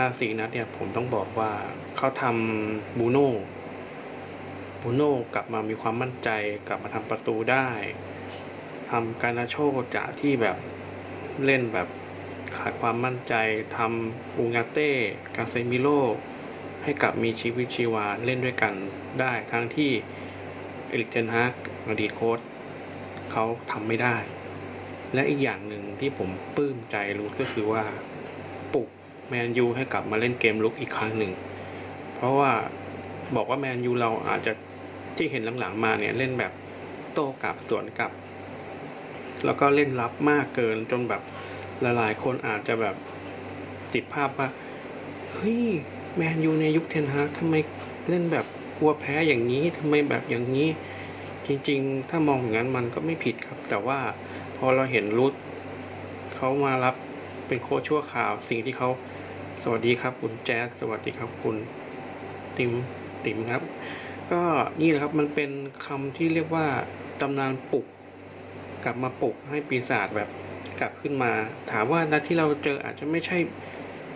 ลาสี่นัดเนี่ยผมต้องบอกว่าเขาทำบูโน่บูโน่กลับมามีความมั่นใจกลับมาทำประตูได้ทำการนาโชจากที่แบบเล่นแบบขาดความมั่นใจทำอูงาเต้กาเซมิโลให้กลับมีชีวิตชีวาเล่นด้วยกันได้ทั้งที่เอริกเทนฮากอดีตโค้ชเขาทำไม่ได้ และอีกอย่างหนึ่งที่ผมปลื้มใจรู้ก็คือว่าปลุก แมนยูให้กลับมาเล่นเกมลุกอีกครั้งหนึ่ง เพราะว่าบอกว่าแมนยูเราอาจจะที่เห็นหลังๆมาเนี่ยเล่นแบบโต้กลับสวนกลับ แล้วก็เล่นรับมากเกินจนแบบหลายๆคนอาจจะแบบติดภาพว่าเฮ้ยแมนยูในยุคเทนฮากทำไมเล่นแบบกลัวแพ้อย่างนี้ทำไมแบบอย่างนี้ จริงๆ ถ้ามองอย่างนั้นมันก็ไม่ผิดครับ แต่ว่าพอเราเห็นรุดเขามารับเป็นโค้ชชั่วข่าว สิ่งที่เขา สวัสดีครับคุณแจ๊สสวัสดีครับคุณติมติมครับ ก็นี่แหละครับมันเป็นคำที่เรียกว่าตำนานปลุก กลับมาปลุกให้ปีศาจแบบกลับขึ้นมา ถามว่านัดที่เราเจออาจจะไม่ใช่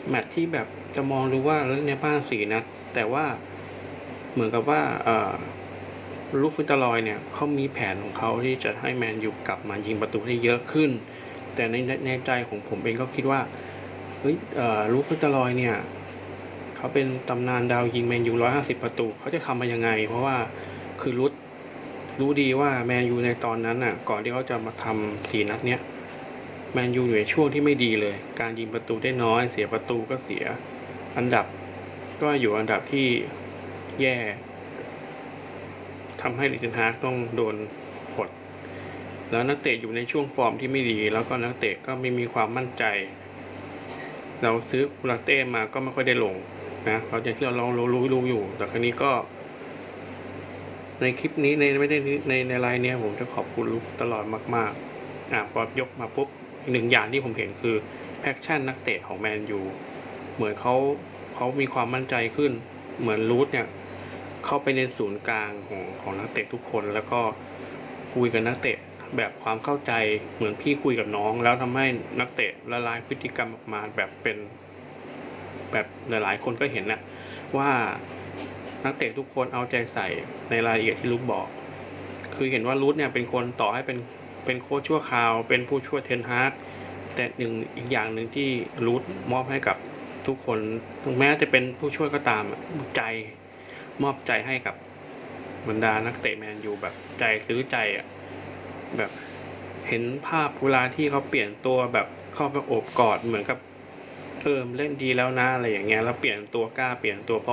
แมตที่แบบจะมองดูว่าเล่นในบ้านสีนัดแต่ว่าเหมือนกับว่าลูกฟินตลอยเนี่ยเขามีแผนของเขาที่จะให้แมนยูกลับมายิงประตูได้เยอะขึ้น แต่ในในใจของผมเองก็คิดว่า เฮ้ยลูฟินตลอยเนี่ยเขาเป็นตำนานดาวยิงแมนยูร้อยห้าสิบประตูเขาจะทำมายังไง เพราะว่าคือรุดรู้ดีว่าแมนยูในตอนนั้นน่ะ ก่อนที่เขาจะมาทำสี่นัดเนี้ยแมนยูอยู่ในช่วงที่ไม่ดีเลย การยิงประตูได้น้อย เสียประตูก็เสีย อันดับก็อยู่อันดับที่แย่ทำให้ลิเทนฮากต้องโดนปลดแล้วนักเตะอยู่ในช่วงฟอร์มที่ไม่ดี แล้วก็นักเตะก็ไม่มีความมั่นใจ เราซื้อคูลาเต้มาก็ไม่ค่อยได้ลงนะเราอย่างที่เราลองรู้รู้อยู่ แต่ครั้นี้ก็ ในคลิปนี้ในไม่ได้ในในไลน์เนี้ยผมจะขอบคุณลูกตลอดมากๆอะพอยกมาปุ๊บหนึ่งอย่างที่ผมเห็นคือแพคชั่นนักเตะของแมนยูเหมือนเขาเขามีความมั่นใจขึ้น เหมือนรูทเนี่ยเข้าไปในศูนย์กลางของของนักเตะทุกคนแล้วก็คุยกับนักเตะ แบบความเข้าใจเหมือนพี่คุยกับน้อง แล้วทำให้นักเตะละลายพฤติกรรมออกมาแบบเป็น แบบหลายๆ คนก็เห็นนะว่านักเตะทุกคนเอาใจใส่ในรายละเอียดที่ลูกบอก คือเห็นว่ารูทเนี่ยเป็นคนต่อให้เป็นเป็นโค้ชชั่วคราว เป็นผู้ช่วยเทนฮากแต่หนึ่งอีกอย่างหนึ่งที่รูทมอบให้กับทุกคนถึงแม้จะเป็นผู้ช่วยก็ตามใจมอบใจให้กับบรรดานักเตะแมนยูแบบใจซื้อใจอะ แบบเห็นภาพเวลาที่เขาเปลี่ยนตัวแบบเข้าไปโอบกอดเหมือนกับเออเล่นดีแล้วนะอะไรอย่างเงี้ยแล้วเปลี่ยนตัวกล้าเปลี่ยนตัวเพราะ